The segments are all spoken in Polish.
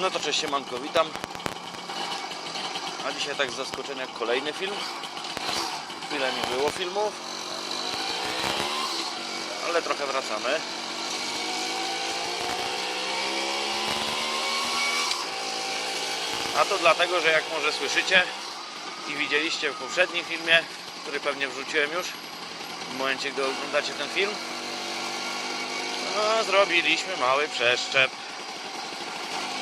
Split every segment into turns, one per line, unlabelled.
No to cześć siemanko, witam. A dzisiaj tak z zaskoczenia kolejny film. Chwilę nie było filmów. Ale trochę wracamy. A to dlatego, że jak może słyszycie i widzieliście w poprzednim filmie, który pewnie wrzuciłem już w momencie, gdy oglądacie ten film, no, zrobiliśmy mały przeszczep.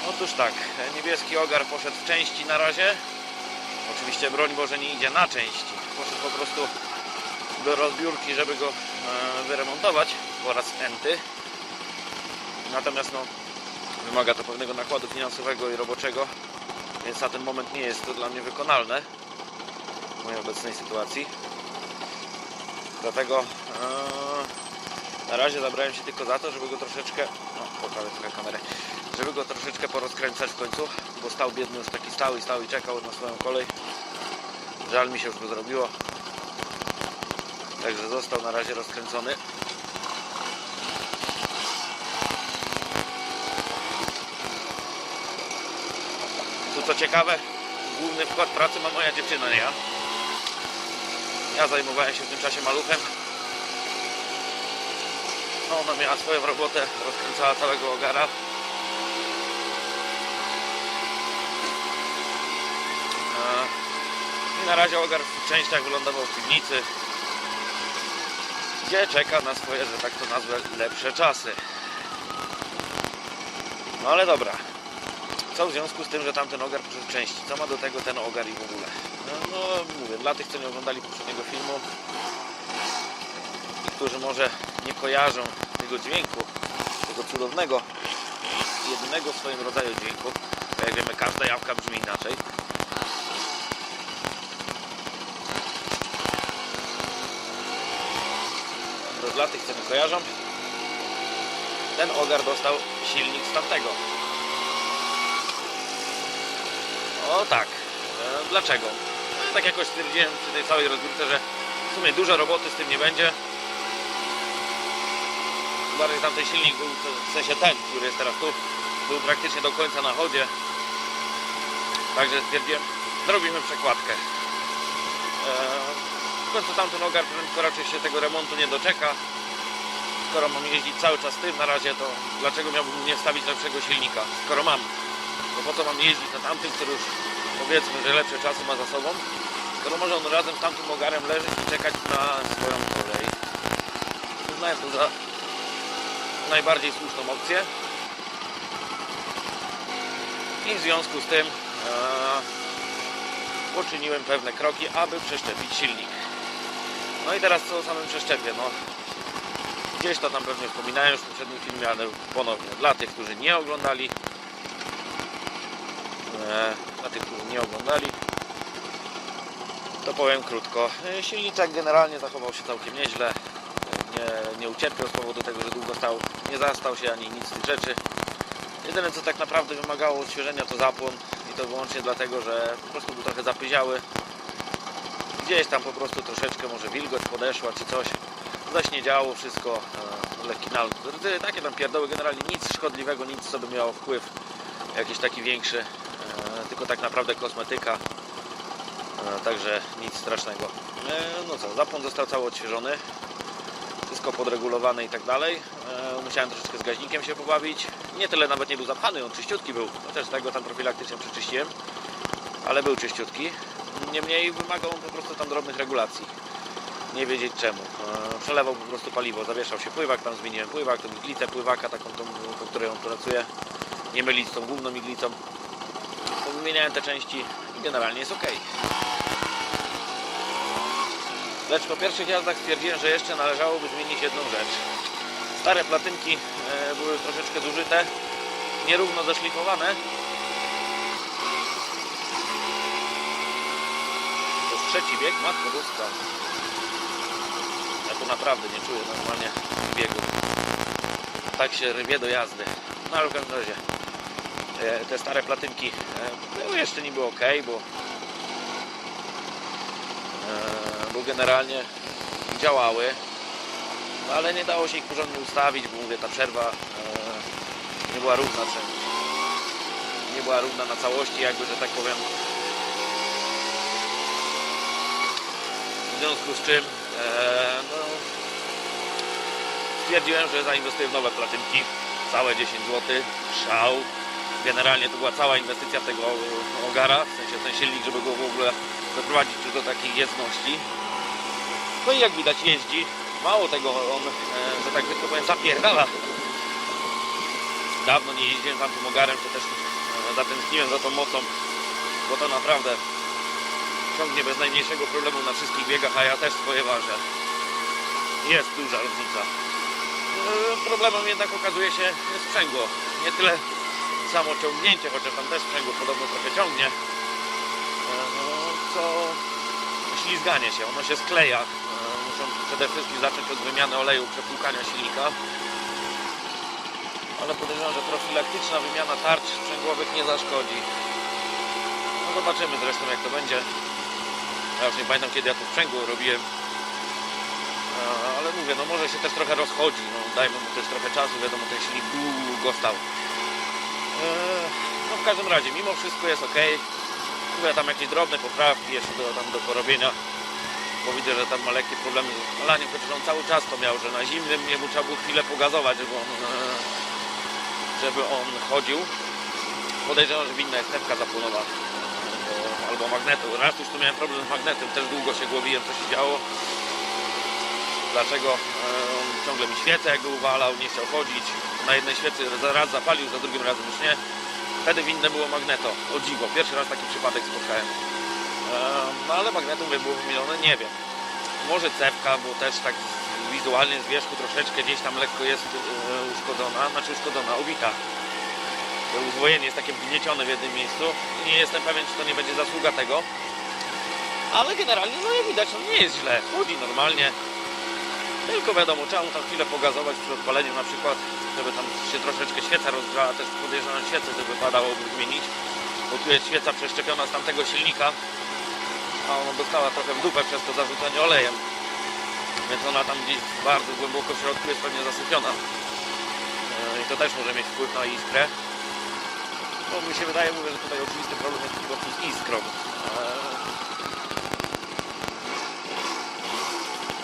Otóż tak, niebieski ogar poszedł w części na razie. Oczywiście broń Boże nie idzie na części. Poszedł po prostu do rozbiórki, żeby go e, wyremontować po raz enty. Natomiast no, wymaga to pewnego nakładu finansowego i roboczego, więc na ten moment nie jest to dla mnie wykonalne w mojej obecnej sytuacji. Dlatego e, na razie zabrałem się tylko za to, żeby go troszeczkę, no poprawię trochę kamerę, żeby go troszeczkę porozkręcać w końcu, bo stał biedny już taki stał i stał i czekał na swoją kolej. Żal mi się już go zrobiło. Także został na razie rozkręcony. Tu co ciekawe, główny wkład pracy ma moja dziewczyna, nie ja. Ja zajmowałem się w tym czasie maluchem. No, ona miała swoją robotę, rozkręcała całego ogara. I na razie ogar w częściach wylądował w piwnicy, gdzie czeka na swoje, że tak to nazwę, lepsze czasy. No ale dobra. Co w związku z tym, że tamten ogar poszedł części? Co ma do tego ten ogar i w ogóle? No, no mówię, dla tych, co nie oglądali poprzedniego filmu i którzy może nie kojarzą tego dźwięku, tego cudownego, jedynego w swoim rodzaju dźwięku, bo jak wiemy, każda jawka brzmi inaczej. Dla tych, co nie kojarzą, ten ogar dostał silnik z tamtego. O tak. E, dlaczego? No, tak jakoś stwierdziłem przy tej całej rozbiórce, że w sumie dużo roboty z tym nie będzie. Bardziej tamten silnik był, w sensie ten, który jest teraz tu, był praktycznie do końca na chodzie. Także stwierdziłem, zrobimy przekładkę. E, końcu tamten ogar prędko raczej się tego remontu nie doczeka. Skoro mam jeździć cały czas tym na razie, to dlaczego miałbym nie wstawić lepszego silnika? Skoro mam no po co mam jeździć na tamtym, który już powiedzmy, że lepsze czasy ma za sobą, skoro może on razem z tamtym ogarem leżeć i czekać na swoją kolej. Uznałem to za najbardziej słuszną opcję. I w związku z tym e, poczyniłem pewne kroki, aby przeszczepić silnik. No i teraz co o samym przeszczepie. No, gdzieś to tam pewnie wspominałem już w poprzednim filmie, ale ponownie. Dla tych, którzy nie oglądali, E, dla tych, którzy nie oglądali to powiem krótko. E, silniczek generalnie zachował się całkiem nieźle. E, nie, nie ucierpiał z powodu tego, że długo stał nie zastał się ani nic z tych rzeczy. Jedyne co tak naprawdę wymagało odświeżenia to zapłon. I to wyłącznie dlatego, że po prostu był trochę zapyziały. Gdzieś tam po prostu troszeczkę wilgoć podeszła czy coś zaśniedziało wszystko e, lekki nalot, takie tam pierdoły generalnie nic szkodliwego, nic co by miało wpływ jakiś taki większy, e, tylko tak naprawdę kosmetyka, e, także nic strasznego. No co, zapłon został cały odświeżony, wszystko podregulowane i tak dalej. Musiałem troszeczkę z gaźnikiem się pobawić. Nie tyle nawet nie był zapchany, on czyściutki był, chociaż tego tam profilaktycznie przeczyściłem, ale był czyściutki. Niemniej wymagał on po prostu tam drobnych regulacji. Nie wiedzieć czemu. Przelewał po prostu paliwo, zawieszał się pływak, tam zmieniłem pływak, tą iglicę pływaka, taką, tą, po której on pracuje nie mylić z tą główną iglicą. Wymieniałem te części i generalnie jest ok. Lecz po pierwszych jazdach stwierdziłem, że jeszcze należałoby zmienić jedną rzecz. Stare platynki e, były troszeczkę zużyte, nierówno zeszlifowane. Trzeci bieg, matko boska. Tu naprawdę nie czuję normalnie biegu. Tak się rwie do jazdy. No ale w każdym razie e, te stare platynki e, były jeszcze niby ok, bo, e, bo generalnie działały, no, ale nie dało się ich porządnie ustawić, bo mówię, ta przerwa nie była równa. Czy była równa na całości, jakby, że tak powiem. W związku z czym no, stwierdziłem, że zainwestuję w nowe platynki. Całe 10 zł, szał. Generalnie to była cała inwestycja tego ogara, w sensie ten silnik, żeby go w ogóle doprowadzić do takiej jezdności. No i jak widać jeździ. Mało tego, on, e, że tak brzydko powiem, zapierdala. Dawno nie jeździłem tam tym ogarem, to też e, zatęskniłem za tą mocą, bo to naprawdę ciągnie bez najmniejszego problemu na wszystkich biegach, a ja też swoje ważę. Jest duża różnica. E, Problemem jednak okazuje się sprzęgło. Nie tyle samo ciągnięcie, chociaż tam też sprzęgło podobno trochę ciągnie, e, no, co ślizganie się. Ono się skleja. E, Muszą przede wszystkim zacząć od wymiany oleju przepłukania silnika. Ale podejrzewam, że profilaktyczna wymiana tarcz sprzęgłowych nie zaszkodzi. No zobaczymy zresztą jak to będzie. Ja już nie pamiętam kiedy ja to sprzęgło robiłem. E, Ale mówię, no może się też trochę rozchodzi. No, dajmy mu też trochę czasu, wiadomo, ten silnik długo stał. E, No w każdym razie, mimo wszystko jest ok. Mówię, tam jakieś drobne poprawki jeszcze do, tam do porobienia. Bo widzę, że tam ma lekkie problemy z odpalaniem, chociaż on cały czas to miał, że na zimnym nie mu trzeba było chwilę pogazować, żeby on, e, żeby on chodził. Podejrzewam, że winna jest tepka zapłonowa albo magnetu. Raz już tu miałem problem z magnetem, też długo się głowiłem, co się działo. Dlaczego e, ciągle mi świecę, jakby uwalał, nie chciał chodzić. Na jednej świecy raz zapalił, za drugim razem już nie. Wtedy winne było magneto. O dziwo, pierwszy raz taki przypadek spotkałem. E, No ale magnetu mówię, było wymienione, nie wiem. Może cewka, bo też tak wizualnie z wierzchu troszeczkę gdzieś tam lekko jest e, uszkodzona, znaczy uszkodzona, ubita. To uzwojenie jest takie wgniecione w jednym miejscu. Nie jestem pewien, czy to nie będzie zasługa tego. Ale generalnie, no jak widać, no nie jest źle. Chodzi normalnie. Tylko wiadomo, trzeba mu tam chwilę pogazować przy odpaleniu na przykład, żeby tam się troszeczkę świeca rozgrzała. Też podejrzewam świecę, to wypadałoby zmienić. Bo tu jest świeca przeszczepiona z tamtego silnika. A ona dostała trochę w dupę przez to zarzucanie olejem. Więc ona tam gdzieś bardzo głęboko w środku jest pewnie zasypiona. E, I to też może mieć wpływ na iskrę. Bo mi się wydaje, mówię, że tutaj oczywisty problem jest po prostu z iskrą. Eee,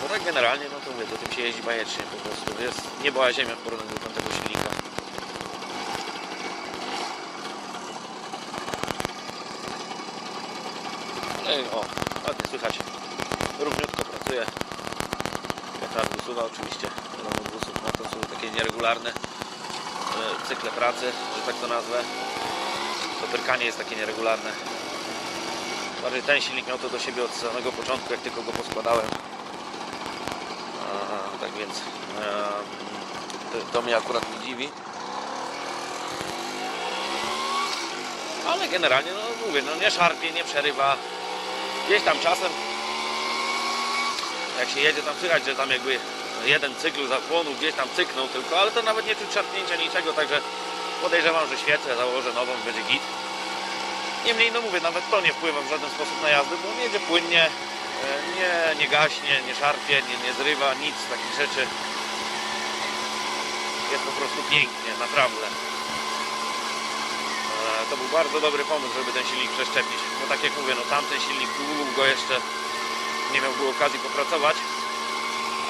No tak generalnie, no to mówię, to tym się jeździ bajecznie po prostu. Jest niebo a ziemia w porównaniu do tamtego silnika. No i o, ładnie słychać. Równiutko pracuje. Wiatrak wysuwa oczywiście. Wiadomo, dwusów, no to są takie nieregularne e, cykle pracy, że tak to nazwę. To pyrkanie jest takie nieregularne. Bardziej ten silnik miał to do siebie od samego początku, jak tylko go poskładałem. Więc em, to, to mnie akurat nie dziwi. Ale generalnie, no mówię, no nie szarpie, nie przerywa. Gdzieś tam czasem, jak się jedzie, tam słychać, że tam jakby jeden cykl zapłonął, gdzieś tam cyknął tylko, ale to nawet nie czuć szarpnięcia niczego, także podejrzewam, że świecę założę nową, będzie git. Niemniej, no mówię, nawet to nie wpływa w żaden sposób na jazdę, bo jedzie płynnie, e, nie, nie gaśnie, nie szarpie, nie, nie zrywa, nic takich rzeczy. Jest po prostu pięknie, naprawdę. E, To był bardzo dobry pomysł, żeby ten silnik przeszczepić, bo tak jak mówię, no tamten silnik długo jeszcze nie miałby okazji popracować,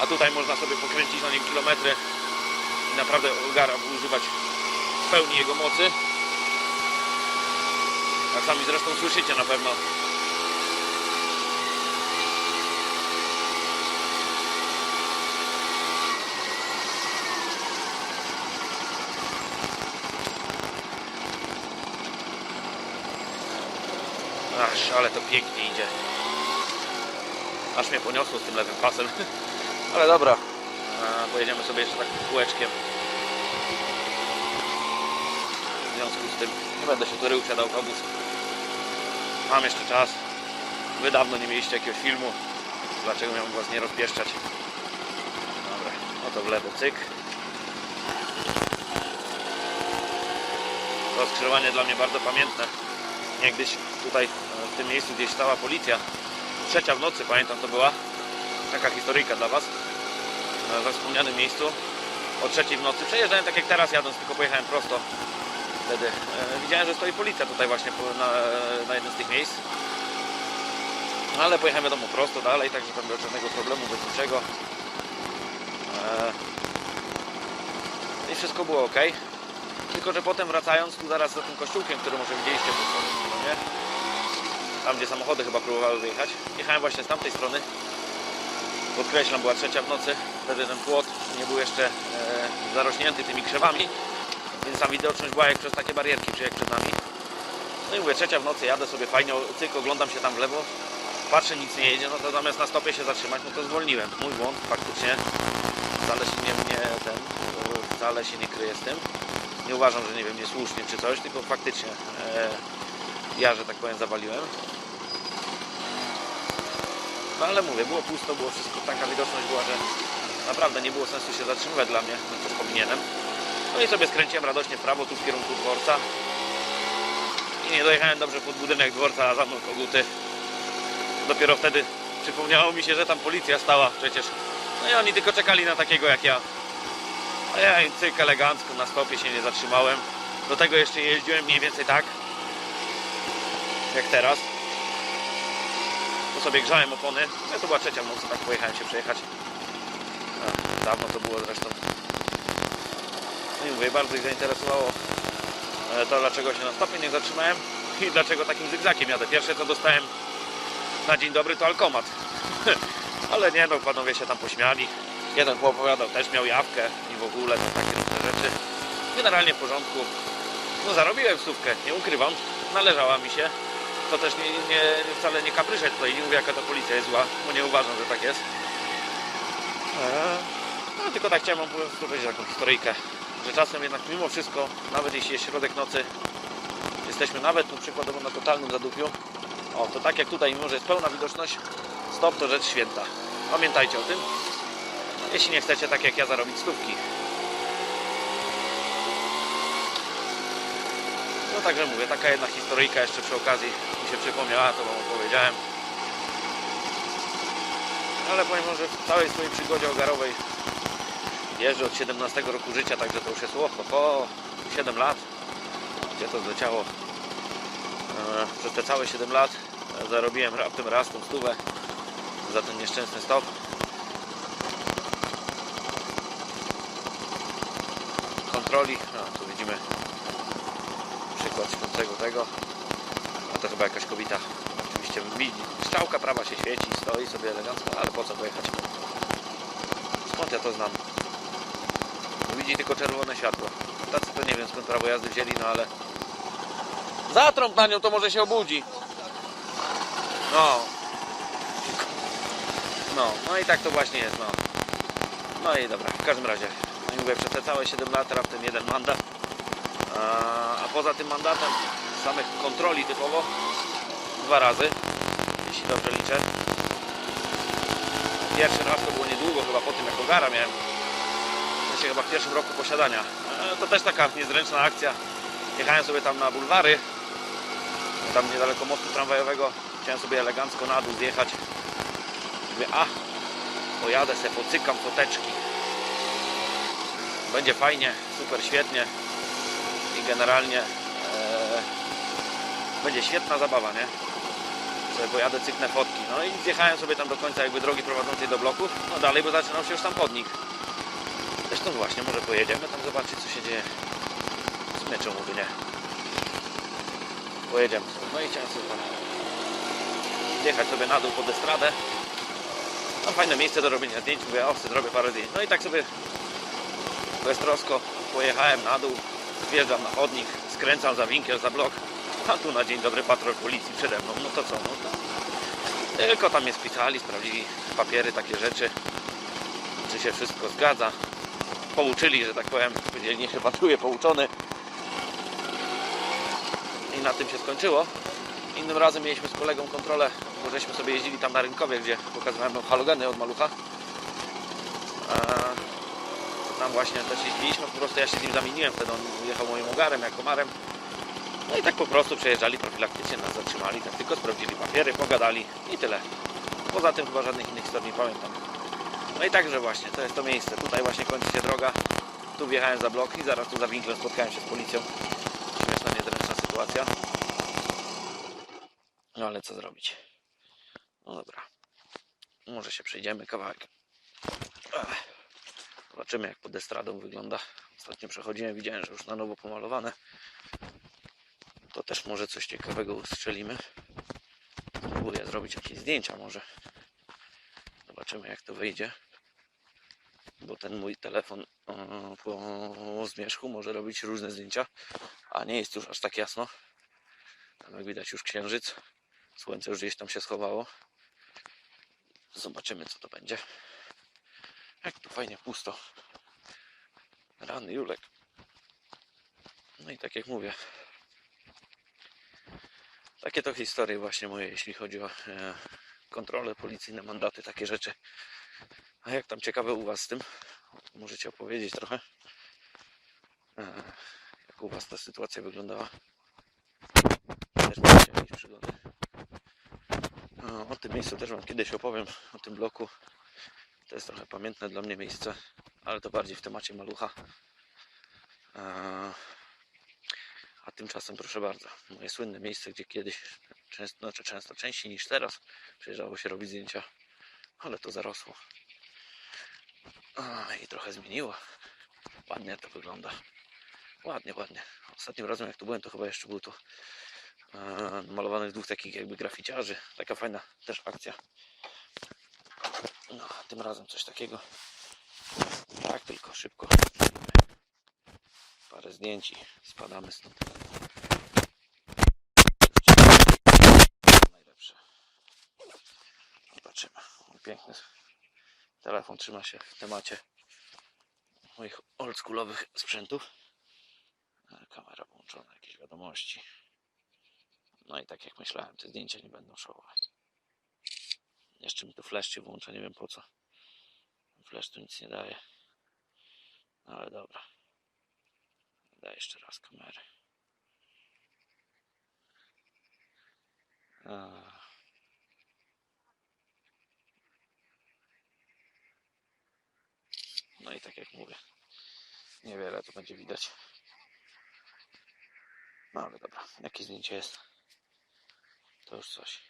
a tutaj można sobie pokręcić na nim kilometry i naprawdę ogara używać w pełni jego mocy. Jak sami zresztą słyszycie na pewno. Aż, ale to Aż mnie poniosło z tym lewym pasem. Ale dobra. A, pojedziemy sobie jeszcze tak kółeczkiem. W związku z tym nie będę się tu rył przed autobus. Mam jeszcze czas. Wy dawno nie mieliście jakiegoś filmu. Dlaczego miałbym was nie rozpieszczać? Dobra, no to w lewo cyk. To skrzyżowanie dla mnie bardzo pamiętne. Niegdyś tutaj w tym miejscu gdzieś stała policja. Trzecia w nocy, pamiętam to była. Taka historyjka dla was. We wspomnianym miejscu. O trzeciej w nocy. Przejeżdżałem tak jak teraz jadąc, tylko pojechałem prosto. wtedy. E, widziałem, że stoi policja tutaj właśnie na, na jednym z tych miejsc. No, ale pojechałem wiadomo prosto dalej, także tam bez żadnego problemu, bez niczego. E, I wszystko było ok. Tylko, że potem wracając tu zaraz za tym kościółkiem, który może widzieliście po prostu, nie? Tam gdzie samochody chyba próbowały wyjechać. Jechałem właśnie z tamtej strony. Podkreślam, była trzecia w nocy. Wtedy ten płot nie był jeszcze e, zarośnięty tymi krzewami. Więc tam widoczność była jak przez takie barierki, czy jak przed nami. No i mówię, trzecia w nocy, jadę sobie fajnie, cyk, oglądam się tam w lewo. Patrzę, nic nie jedzie, no to zamiast na stopie się zatrzymać, no to zwolniłem. Mój błąd, faktycznie. Wcale się nie, nie ten, wcale się nie kryję z tym. Nie uważam, że nie wiem, niesłusznie czy coś, tylko faktycznie e, ja, że tak powiem, zawaliłem. No ale mówię, było pusto, było wszystko, taka widoczność była, że naprawdę nie było sensu się zatrzymywać dla mnie, no też powinienem. No i sobie skręciłem radośnie prawo, tu w kierunku dworca. I nie dojechałem dobrze pod budynek dworca, a za mną koguty. Dopiero wtedy przypomniało mi się, że tam policja stała przecież. No i oni tylko czekali na takiego jak ja. A ja cyk elegancko na stopie się nie zatrzymałem. Do tego jeszcze jeździłem mniej więcej tak, jak teraz. Tu sobie grzałem opony. No to była trzecia nocy, tak pojechałem się przejechać. A, dawno to było zresztą. No i mówię, bardzo ich zainteresowało e, to, dlaczego się na stopie nie zatrzymałem i dlaczego takim zygzakiem jadę. Pierwsze co dostałem na dzień dobry to alkomat. Ale nie no, panowie się tam pośmiali. Jeden chłop opowiadał, też miał jawkę i w ogóle to takie różne rzeczy. Generalnie w porządku. No zarobiłem stówkę, nie ukrywam. Należała mi się. To też nie, nie, wcale nie kapryszę tutaj, nie mówię jaka ta policja jest zła, bo nie uważam, że tak jest. Eee, No tylko tak chciałem po prostu powiedzieć taką historyjkę, że czasem jednak mimo wszystko, nawet jeśli jest środek nocy, jesteśmy nawet no, przykładowo na totalnym zadupiu, o, to tak jak tutaj, mimo że jest pełna widoczność, stop to rzecz święta. Pamiętajcie o tym, jeśli nie chcecie tak jak ja zarobić stówki. No także mówię, taka jedna historyjka jeszcze przy okazji się przypomniała, to wam opowiedziałem. Ale powiem że w całej swojej przygodzie ogarowej jeżdżę od 17 roku życia, także to już jest oho, ho, 7 lat. Gdzie to zleciało? E, Przez te całe 7 lat zarobiłem raptem raz tą stówę za ten nieszczęsny stop. Kontroli, no tu widzimy przykład śpiącego tego. To chyba jakaś kobieta. Oczywiście. Strzałka prawa się świeci, stoi sobie elegancko, ale po co pojechać? Skąd ja to znam? Widzi tylko czerwone światło. Tacy to nie wiem skąd prawo jazdy wzięli, no ale... Zatrąb na nią, to może się obudzi. No. No, no i tak to właśnie jest, no. No i dobra, w każdym razie. No i mówię, przez te całe 7 lat raptem jeden mandat. A, a poza tym mandatem samych kontroli typowo dwa razy, jeśli dobrze liczę. Pierwszy raz to było niedługo, chyba po tym jak Ogara miałem. W sensie chyba w pierwszym roku posiadania. E, To też taka niezręczna akcja. Jechałem sobie tam na bulwary, tam niedaleko mostu tramwajowego. Chciałem sobie elegancko na dół zjechać. Mówię, a, pojadę se, pocykam foteczki. Będzie fajnie, super, świetnie i generalnie będzie świetna zabawa, nie? Sobie pojadę, cyknę fotki. No i zjechałem sobie tam do końca jakby drogi prowadzącej do bloku, no dalej, bo zaczynał się już tam podnik. Zresztą właśnie, może pojedziemy tam zobaczyć co się dzieje. W sumie czemu by nie? Pojedziemy sobie. No i chciałem sobie tam jechać sobie na dół pod estradę. No fajne miejsce do robienia zdjęć, mówię, o, zrobię parę zdjęć. No i tak sobie beztrosko pojechałem na dół, wjeżdżam na chodnik, skręcam za winkiel, za blok, a tu na dzień dobry patrol policji przede mną, no to co, no to tylko tam mnie spisali, sprawdzili papiery, takie rzeczy, czy się wszystko zgadza, pouczyli, że tak powiem, powiedzieli, niech się patruje pouczony i na tym się skończyło. Innym razem mieliśmy z kolegą kontrolę, bo żeśmy sobie jeździli tam na rynkowie, gdzie pokazywałem halogeny od malucha. To tam właśnie też jeździliśmy, po prostu ja się z nim zamieniłem, wtedy on jechał moim ogarem, ja komarem. No i tak po prostu przejeżdżali profilaktycznie, nas zatrzymali, tak tylko sprawdzili papiery, pogadali i tyle. Poza tym chyba żadnych innych historii nie pamiętam. No i także właśnie, to jest to miejsce. Tutaj właśnie kończy się droga. Tu wjechałem za blok i zaraz tu za winklem spotkałem się z policją. sytuacja. No ale co zrobić? No dobra. Może się przejdziemy kawałek. Zobaczymy jak pod estradą wygląda. Ostatnio przechodziłem, widziałem, że już na nowo pomalowane. To też może coś ciekawego ustrzelimy. Spróbuję zrobić jakieś zdjęcia może. Zobaczymy jak to wyjdzie. Bo ten mój telefon e, po zmierzchu może robić różne zdjęcia. A nie jest już aż tak jasno. Tam jak widać już księżyc. Słońce już gdzieś tam się schowało. Zobaczymy co to będzie. Jak tu fajnie pusto. Rany Julek. No i tak jak mówię. Takie to historie właśnie moje, jeśli chodzi o e, kontrole policyjne, mandaty, takie rzeczy. A jak tam ciekawe u Was z tym? Możecie opowiedzieć trochę? E, jak u Was ta sytuacja wyglądała? Też jakieś przygody? E, o tym miejscu też Wam kiedyś opowiem, o tym bloku. To jest trochę pamiętne dla mnie miejsce, ale to bardziej w temacie malucha. A tymczasem, proszę bardzo, moje słynne miejsce, gdzie kiedyś, często, znaczy często częściej niż teraz, przyjeżdżało się robić zdjęcia, ale to zarosło. I trochę zmieniło. Ładnie to wygląda. Ładnie, ładnie. Ostatnim razem, jak tu byłem, to chyba jeszcze był tu e, malowanych dwóch takich jakby graficiarzy. Taka fajna też akcja. No, tym razem coś takiego. Tak, tylko szybko. Parę zdjęć i spadamy stąd. Najlepsze. Zobaczymy. Piękny telefon trzyma się w temacie moich oldschoolowych sprzętów. E, Kamera włączona, jakieś wiadomości. No i tak jak myślałem, te zdjęcia nie będą szołować. Jeszcze mi tu flash się włącza, nie wiem po co. Flash tu nic nie daje. No ale dobra. Daj jeszcze raz kamerę. A. No i tak jak mówię, niewiele tu będzie widać. No ale dobra, jakie zdjęcie jest, to już coś.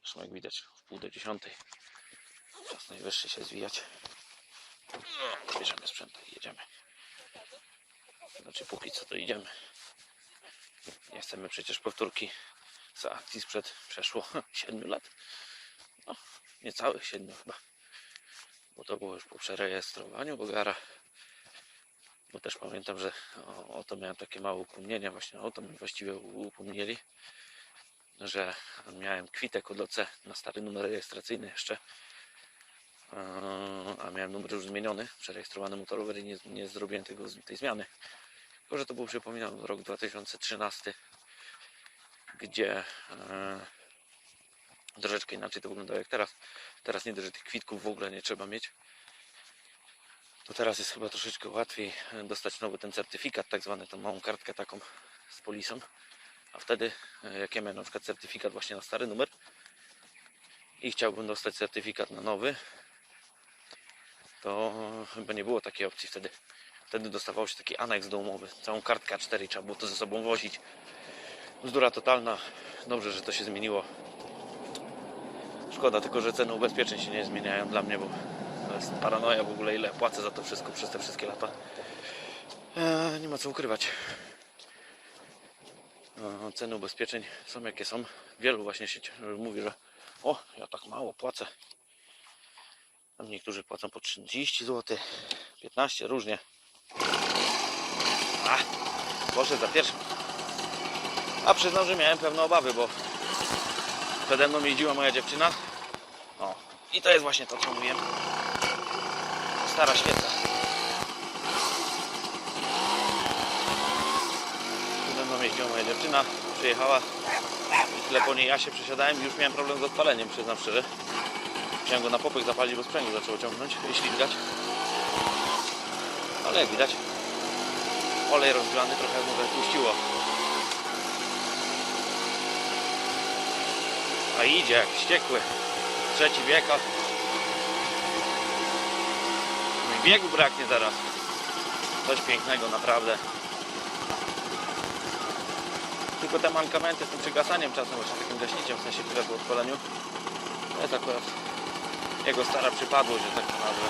Zresztą jak widać, w pół do dziesiątej. Czas najwyższy się zwijać. Bierzemy sprzęt i jedziemy. Znaczy póki co to idziemy. Nie chcemy przecież powtórki z akcji sprzed przeszło 7 lat. No, niecałych 7 chyba. Bo to było już po przerejestrowaniu Bogara. Bo też pamiętam, że o, o to miałem takie małe upomnienia. Właśnie o to mnie właściwie upomnieli że miałem kwitek od OC na stary numer rejestracyjny jeszcze, a miałem numer już zmieniony, przerejestrowany motorower i nie, nie zrobiłem tego, tej zmiany. Tylko, że to był, przypominam, rok 2013, gdzie eee, troszeczkę inaczej to wyglądało jak teraz. Teraz nie dość, że tych kwitków w ogóle nie trzeba mieć. To teraz jest chyba troszeczkę łatwiej dostać nowy ten certyfikat, tak zwany, tą małą kartkę taką z polisą. A wtedy, e, jak ja miałem na przykład certyfikat właśnie na stary numer i chciałbym dostać certyfikat na nowy, to chyba nie było takiej opcji wtedy. Wtedy dostawało się taki aneks do umowy, całą kartkę A4 i trzeba było to ze sobą wozić. Bzdura totalna. Dobrze, że to się zmieniło. Szkoda tylko, że ceny ubezpieczeń się nie zmieniają dla mnie, bo to jest paranoja w ogóle, ile płacę za to wszystko przez te wszystkie lata. Eee, nie ma co ukrywać. E, ceny ubezpieczeń są jakie są. Wielu właśnie się mówi, że o, ja tak mało płacę. Tam niektórzy płacą po 30 zł, 15 różnie. A, poszedł za pierwszym. A przyznam, że miałem pewne obawy, bo przede mną jeździła moja dziewczyna. O, i to jest właśnie to, co mówiłem. Stara świeca. Ze mną jeździła moja dziewczyna, przyjechała. I tyle po niej ja się przesiadałem i już miałem problem z odpaleniem, przyznam szczerze. Chciałem go na popych zapalić, bo sprzęgło zaczęło ciągnąć, jeśli widać. Ale jak widać, olej rozgrzany trochę może puściło. A idzie jak wściekły. Trzeci bieg. No i biegu braknie zaraz. Coś pięknego, naprawdę. tylko te mankamenty z tym przygasaniem czasem, właśnie takim gaśniciem, w sensie chwilę po odpaleniu. To jest akurat jego stara przypadłość, że tak to nazwę.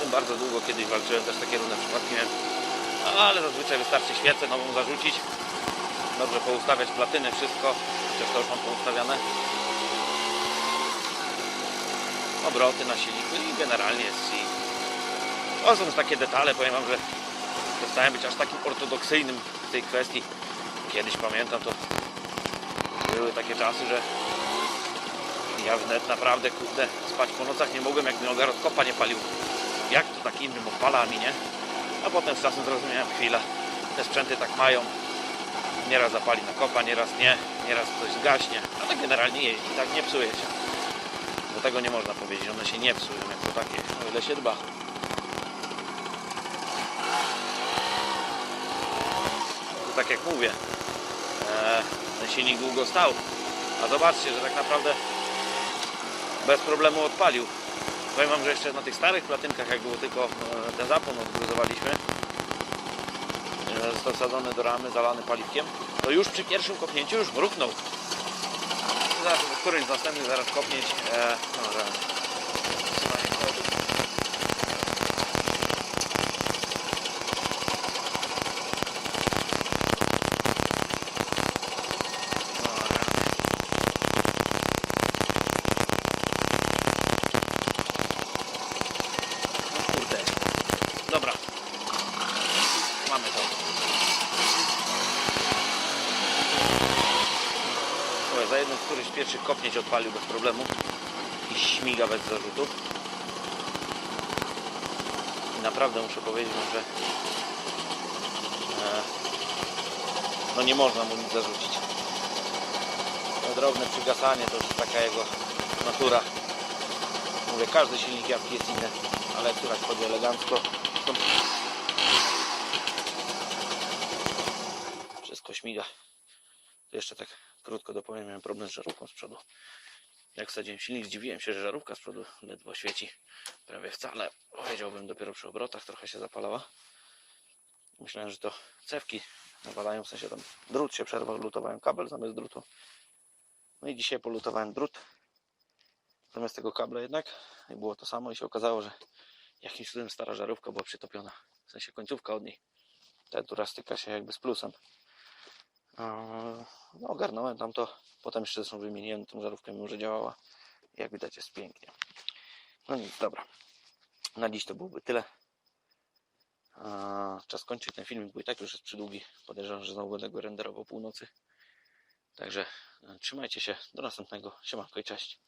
Tym bardzo długo kiedyś walczyłem, też takie różne przypadki miałem. Ale zazwyczaj wystarczy świecę nową zarzucić. Dobrze poustawiać platyny, wszystko. Chociaż to już mam poustawiane. Obroty na silniku i generalnie jest i to są już takie detale, powiem wam, że przestałem być aż takim ortodoksyjnym w tej kwestii. Kiedyś pamiętam to były takie czasy, że ja wnet naprawdę kurde spać po nocach nie mogłem jak mi noga od kopa nie palił. Jak to tak innym opala a mi nie? A potem z czasem zrozumiałem chwila. Te sprzęty tak mają. Nieraz zapali na kopa, nieraz nie, nieraz coś zgaśnie, ale generalnie jeździ, tak nie psuje się. Do tego nie można powiedzieć, one się nie psują jako takie, o ile się dba. To tak jak mówię, e, ten silnik długo stał, a zobaczcie, że tak naprawdę bez problemu odpalił. Powiem Wam, że jeszcze na tych starych platynkach, jak było tylko e, ten zapłon odgruzowaliśmy, e, został wsadzony do ramy, zalany paliwkiem, to już przy pierwszym kopnięciu już mruknął. Zaraz, któryś z zaraz kopnieć. E, no, że... Trzymanie kodu. No, rany. No kurde. Dobra. Mamy to. Słuchaj, za jednym z któryś pierwszych kopnieć odpalił bez problemu. I śmiga bez zarzutów. I naprawdę muszę powiedzieć że e, no nie można mu nic zarzucić. To drobne przygasanie to już taka jego natura. Mówię, każdy silnik jawki jest inny, ale tu jak chodzi elegancko. To... Wszystko śmiga. To jeszcze tak krótko dopowiem, miałem problem z żarówką z przodu. Jak wsadziłem silnik, zdziwiłem się, że żarówka z przodu ledwo świeci. Prawie wcale. Powiedziałbym dopiero przy obrotach, trochę się zapalała. Myślałem, że to cewki napadają, w sensie tam drut się przerwał, lutowałem kabel zamiast drutu. No i dzisiaj polutowałem drut zamiast tego kabla jednak i było to samo i się okazało, że jakimś cudem stara żarówka była przytopiona. W sensie końcówka od niej. Ta, która styka się jakby z plusem. No, ogarnąłem tam to. Potem jeszcze zresztą wymieniłem tą żarówkę, mimo że działała. Jak widać jest pięknie. No nic, dobra. Na dziś to byłoby tyle. Czas kończyć ten filmik, bo i tak już jest przydługi. Podejrzewam, że znowu będę go renderował północy. Także e, trzymajcie się. Do następnego. Siemanko i cześć.